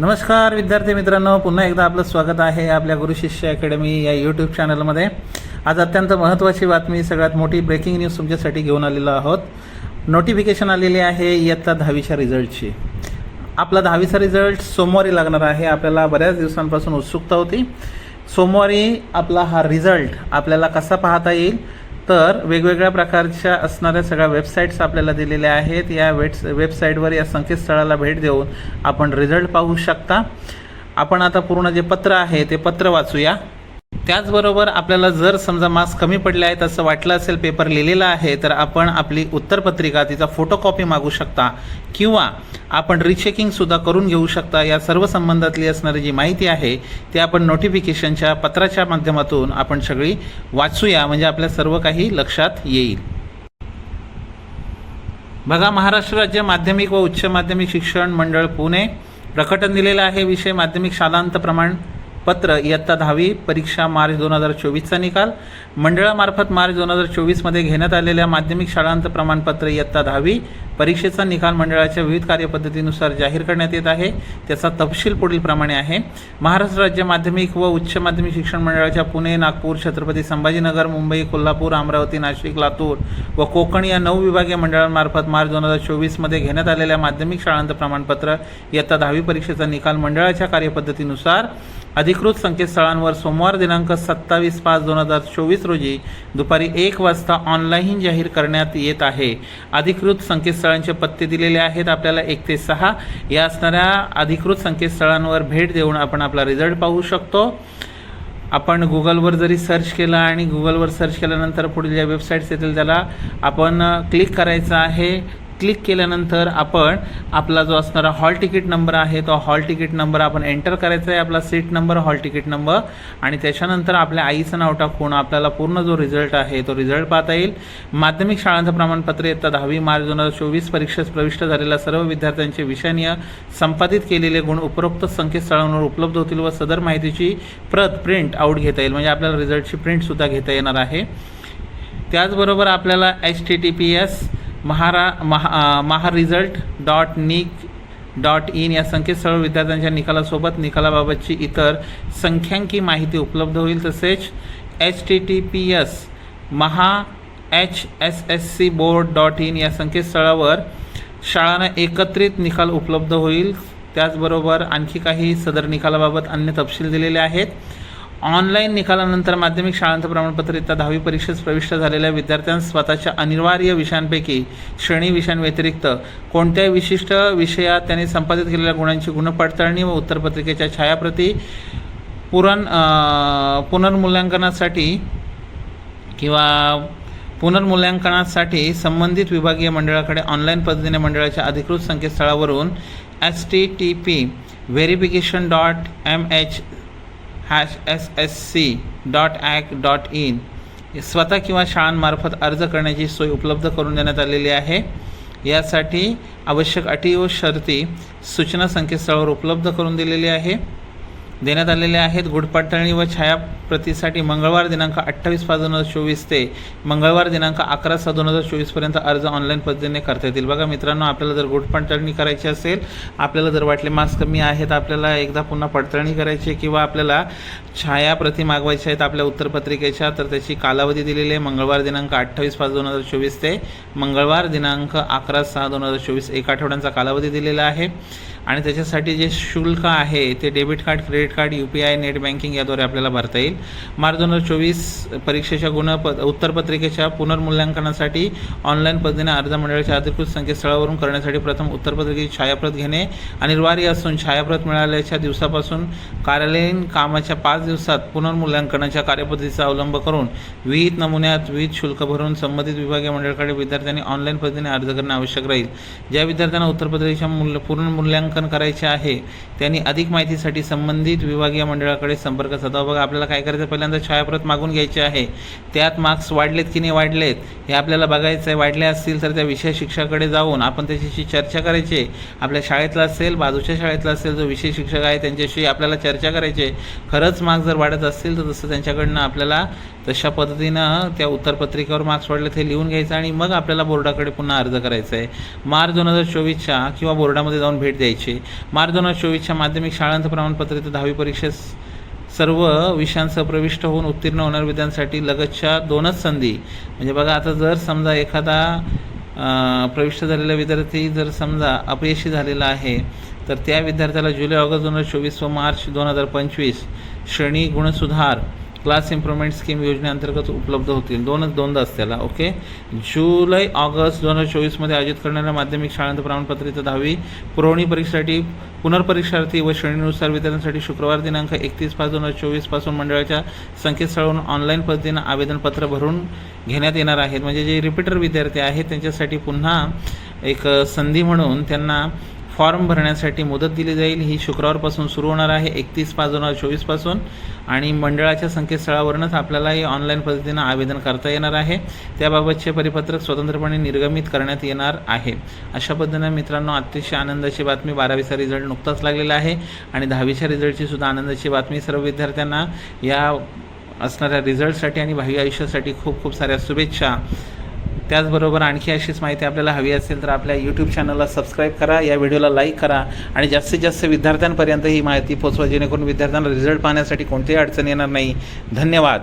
नमस्कार विद्यार्थी मित्रांनो. पुन्हा एकदा आपलं स्वागत आहे आपल्या गुरु शिष्य अकॅडमी या यूट्यूब चॅनलमध्ये आज अत्यंत महत्त्वाची बातमी सगळ्यात मोठी ब्रेकिंग न्यूज तुमच्यासाठी घेऊन आलेलो आहोत. नोटिफिकेशन आलेली आहे इयत्ता दहावीच्या रिझल्टची आपला दहावीचा रिझल्ट सोमवारी लागणार आहे. आपल्याला बऱ्याच दिवसांपासून उत्सुकता होती. सोमवारी आपला हा रिझल्ट आपल्याला कसा पाहता येईल? तर वेगवेगळ्या प्रकारच्या असणाऱ्या सगळ्या वेबसाईट्स आपल्याला दिलेल्या आहेत. या वेट्स वेबसाईटवर या संकेतस्थळाला भेट देऊन आपण रिझल्ट पाहू शकता. आपण आता पूर्ण जे पत्र आहे ते पत्र वाचूया. त्याचबरोबर आपल्याला जर समजा मार्क्स कमी पडले आहेत असं वाटलं असेल पेपर लिहिलेला आहे तर आपण आपली उत्तरपत्रिका तिचा फोटोकॉपी मागू शकता. किंवा आपण रिचेकिंगसुद्धा करून घेऊ शकता. या सर्व संबंधातली असणारी जी माहिती आहे ती आपण नोटिफिकेशनच्या पत्राच्या माध्यमातून आपण सगळी वाचूया. म्हणजे आपल्या सर्व काही लक्षात येईल. बघा महाराष्ट्र राज्य माध्यमिक व उच्च माध्यमिक शिक्षण मंडळ पुणे प्रकटन दिलेलं आहे. विषय माध्यमिक शालांत प्रमाण पत्र इयत्ता दहावी परीक्षा मार्च दोन हजार चोवीसचा निकाल. मंडळामार्फत मार्च दोन हजार चोवीसमध्ये घेण्यात आलेल्या माध्यमिक शाळांत प्रमाणपत्र इयत्ता दहावी परीक्षेचा निकाल मंडळाच्या विविध कार्यपद्धतीनुसार जाहीर करण्यात येत आहे. त्याचा तपशील पुढील प्रमाणे आहे. महाराष्ट्र राज्य माध्यमिक व उच्च माध्यमिक शिक्षण मंडळाच्या पुणे नागपूर छत्रपती संभाजीनगर मुंबई कोल्हापूर अमरावती नाशिक लातूर व कोकण या नऊ विभागीय मंडळांमार्फत मार्च दोन हजार चोवीसमध्ये घेण्यात आलेल्या माध्यमिक शाळांत प्रमाणपत्र इयत्ता दहावी परीक्षेचा निकाल मंडळाच्या कार्यपद्धतीनुसार अधिकृत संकेतस्थळांवर सोमवार दिनांक सत्तावीस पाच दोन हजार चोवीस रोजी दुपारी एक वाजता ऑनलाईन जाहीर करण्यात येत आहे. अधिकृत संकेतस्थळांचे पत्ते दिलेले आहेत. आपल्याला एक ते सहा या असणाऱ्या अधिकृत संकेतस्थळांवर भेट देऊन आपण आपला रिझल्ट पाहू शकतो. आपण गुगलवर जरी सर्च केलं आणि गुगलवर सर्च केल्यानंतर पुढील ज्या वेबसाईट्स येतील त्याला आपण क्लिक करायचं आहे. क्लिक केल्यानंतर आपण आपला जो असणारा हॉल तिकीट नंबर आहे तो हॉल तिकीट नंबर आपण एंटर करायचा आहे आपला seat number hall ticket number आणि त्याच्यानंतर आपल्या आईचं नाव टाकून आपल्याला पूर्ण जो रिझल्ट आहे तो रिझल्ट पाहता येईल. माध्यमिक शाळांचं प्रमाणपत्र येतं दहावी मार्च दोन हजार चोवीस परीक्षेस प्रविष्ट झालेल्या सर्व विद्यार्थ्यांचे विषयनीय संपादित केलेले गुण उपरोक्त संकेतस्थळांवर उपलब्ध होतील व सदर माहितीची प्रत प्रिंट आऊट घेता येईल. म्हणजे आपल्याला रिझल्टची प्रिंटसुद्धा घेता येणार आहे. त्याचबरोबर आपल्याला H T T P S mahara maha maha result dot nic dot in या संकेतस्थळ विद्यार्थ्यांच्या निकालासोबत निकालाबाबतची इतर संख्यांकी माहिती उपलब्ध होईल. तसेच H T T P S Maha H S S C board dot in या संकेतस्थळावर शाळांना एकत्रित निकाल उपलब्ध होईल. त्याचबरोबर आणखी काही सदर निकालाबाबत अन्य तपशील दिलेले आहेत. ऑनलाईन निकालानंतर माध्यमिक शाळांचं प्रमाणपत्र इथं दहावी परीक्षेत प्रविष्ट झालेल्या विद्यार्थ्यांस स्वतःच्या अनिवार्य विषयांपैकी श्रेणी विषयांव्यतिरिक्त कोणत्याही विशिष्ट विषयात त्यांनी संपादित केलेल्या गुणांची गुणपडताळणी व उत्तरपत्रिकेच्या छायाप्रती पुरण पुनर्मूल्यांकनासाठी किंवा पुनर्मूल्यांकनासाठी संबंधित विभागीय मंडळाकडे ऑनलाईन पद्धतीने मंडळाच्या अधिकृत संकेतस्थळावरून S T T P verification dot M H hash S S C dot ac dot in स्वतः किंवा शाळांमार्फत अर्ज करण्याची सोय उपलब्ध करून देण्यात आलेली आहे. यासाठी आवश्यक अटी व शर्ती सूचना संकेतस्थळावर उपलब्ध करून दिलेली आहे. देण्यात आलेले आहेत. गुढपडताळणी व छायाप्रतीसाठी मंगळवार दिनांक अठ्ठावीस पाच दोन हजार चोवीस ते मंगळवार दिनांक अकरा सहा दोन हजार चोवीसपर्यंत अर्ज ऑनलाईन पद्धतीने करता येतील. बघा मित्रांनो आपल्याला जर गुढपडताळणी करायची असेल आपल्याला जर वाटले मार्क्स कमी आहेत आपल्याला एकदा पुन्हा पडताळणी करायची आहे किंवा आपल्याला छायाप्रती मागवायच्या आहेत आपल्या उत्तरपत्रिकेच्या तर त्याची कालावधी दिलेली आहे मंगळवार दिनांक अठ्ठावीस पाच दोन हजार चोवीस ते मंगळवार दिनांक अकरा सहा दोन हजार चोवीस एक आठवड्यांचा कालावधी दिलेला आहे. आणि त्याच्यासाठी जे शुल्क आहे ते debit card credit card U P I net banking याद्वारे आपल्याला भरता येईल. मार्च दोन हजार चोवीस परीक्षेच्या गुण प उत्तरपत्रिकेच्या पुनर्मूल्यांकनासाठी ऑनलाईन पद्धतीने अर्ज मंडळाच्या अधिकृत संकेतस्थळावरून करण्यासाठी प्रथम उत्तरपत्रिकेची छायाप्रत घेणे अनिवार्य असून छायाप्रत मिळाल्याच्या दिवसापासून कार्यालयीन कामाच्या पाच दिवसात पुनर्मूल्यांकनाच्या कार्यपद्धतीचा अवलंब करून विहित नमुन्यात विहित शुल्क भरून संबंधित विभागीय मंडळाकडे विद्यार्थ्यांनी ऑनलाईन पद्धतीने अर्ज करणे आवश्यक राहील. ज्या विद्यार्थ्यांना उत्तरपत्रिकेच्या मूल्य पुनर्मूल्यांकन करायचे आहे त्यांनी अधिक माहितीसाठी संबंधित विभागीय मंडळाकडे संपर्क साधावा. बघा आपल्याला काय करायचं? पहिल्यांदा छायाप्रत मागून घ्यायची आहे. त्यात मार्क्स वाढलेत की नाही वाढलेत हे आपल्याला बघायचं आहे. वाढले असतील तर त्या विषय शिक्षकाकडे जाऊन आपण त्याच्याशी चर्चा करायची आपल्या शाळेतला असेल बाजूच्या शाळेतला असेल जो विषय शिक्षक आहे त्यांच्याशी आपल्याला चर्चा करायची खरंच मार्क्स जर वाढत असतील तर तसं त्यांच्याकडनं आपल्याला तशा पद्धतीनं त्या उत्तरपत्रिकेवर मार्क्स वाढले ते लिहून घ्यायचं आणि मग आपल्याला बोर्डाकडे पुन्हा अर्ज करायचा आहे. मार्च दोन हजार चोवीसच्या किंवा बोर्डामध्ये जाऊन भेट द्यायची द्यायचे मार्च दोन हजार चोवीसच्या माध्यमिक शाळांत प्रमाणपत्र इथं दहावी परीक्षेस सर्व विषयांसह प्रविष्ट होऊन उत्तीर्ण होणाऱ्या विद्यार्थ्यांसाठी लगतच्या दोनच संधी. म्हणजे बघा आता जर समजा एखादा प्रविष्ट झालेला विद्यार्थी जर समजा अपयशी झालेला आहे तर त्या विद्यार्थ्याला जुलै ऑगस्ट दोन हजार चोवीस व मार्च दोन हजार पंचवीस श्रेणी गुणसुधार क्लास इम्प्रुव्हमेंट स्कीम योजनेअंतर्गत उपलब्ध होतील. दोनच दोनदाच त्याला ओके जुलै ऑगस्ट दोन हजार चोवीसमध्ये आयोजित करणाऱ्या माध्यमिक शाळांत प्रमाणपत्र इथं दहावी. पुरवणी परीक्षेसाठी पुनर्परीक्षार्थी व श्रेणीनुसार वितरणासाठी शुक्रवार दिनांक एकतीस पाच दोन हजार चोवीसपासून मंडळाच्या संकेतस्थळावरून ऑनलाईन पद्धतीनं आवेदनपत्र भरून घेण्यात येणार आहेत. म्हणजे जे रिपीटर विद्यार्थी आहेत त्यांच्यासाठी पुन्हा एक संधी म्हणून त्यांना फॉर्म भरण्यासाठी मुदत दिली जाईल. ही शुक्रवारपासून सुरू होणार आहे एकतीस पाच दोन हजार चोवीसपासून. आणि मंडळाच्या संकेतस्थळावरूनच आपल्याला हे ऑनलाईन पद्धतीनं आवेदन करता येणार आहे. त्याबाबतचे परिपत्रक स्वतंत्रपणे निर्गमित करण्यात येणार आहे. अशा पद्धतीनं मित्रांनो अतिशय आनंदाची बातमी बारावीचा रिझल्ट नुकताच लागलेला आहे. आणि दहावीच्या रिझल्टची सुद्धा आनंदाची बातमी सर्व विद्यार्थ्यांना. या असणाऱ्या रिझल्टसाठी आणि भावी आयुष्यासाठी खूप खूप साऱ्या शुभेच्छा. त्याचबरोबर आणखी अशीच माहिती आपल्याला हवी असेल तर आपल्या यूट्यूब चॅनलला सबस्क्राईब करा या व्हिडिओला लाईक करा आणि जास्तीत जास्त विद्यार्थ्यांपर्यंत ही माहिती पोचवा जेणेकरून विद्यार्थ्यांना रिझल्ट पाहण्यासाठी कोणतीही अडचण येणार नाही. धन्यवाद.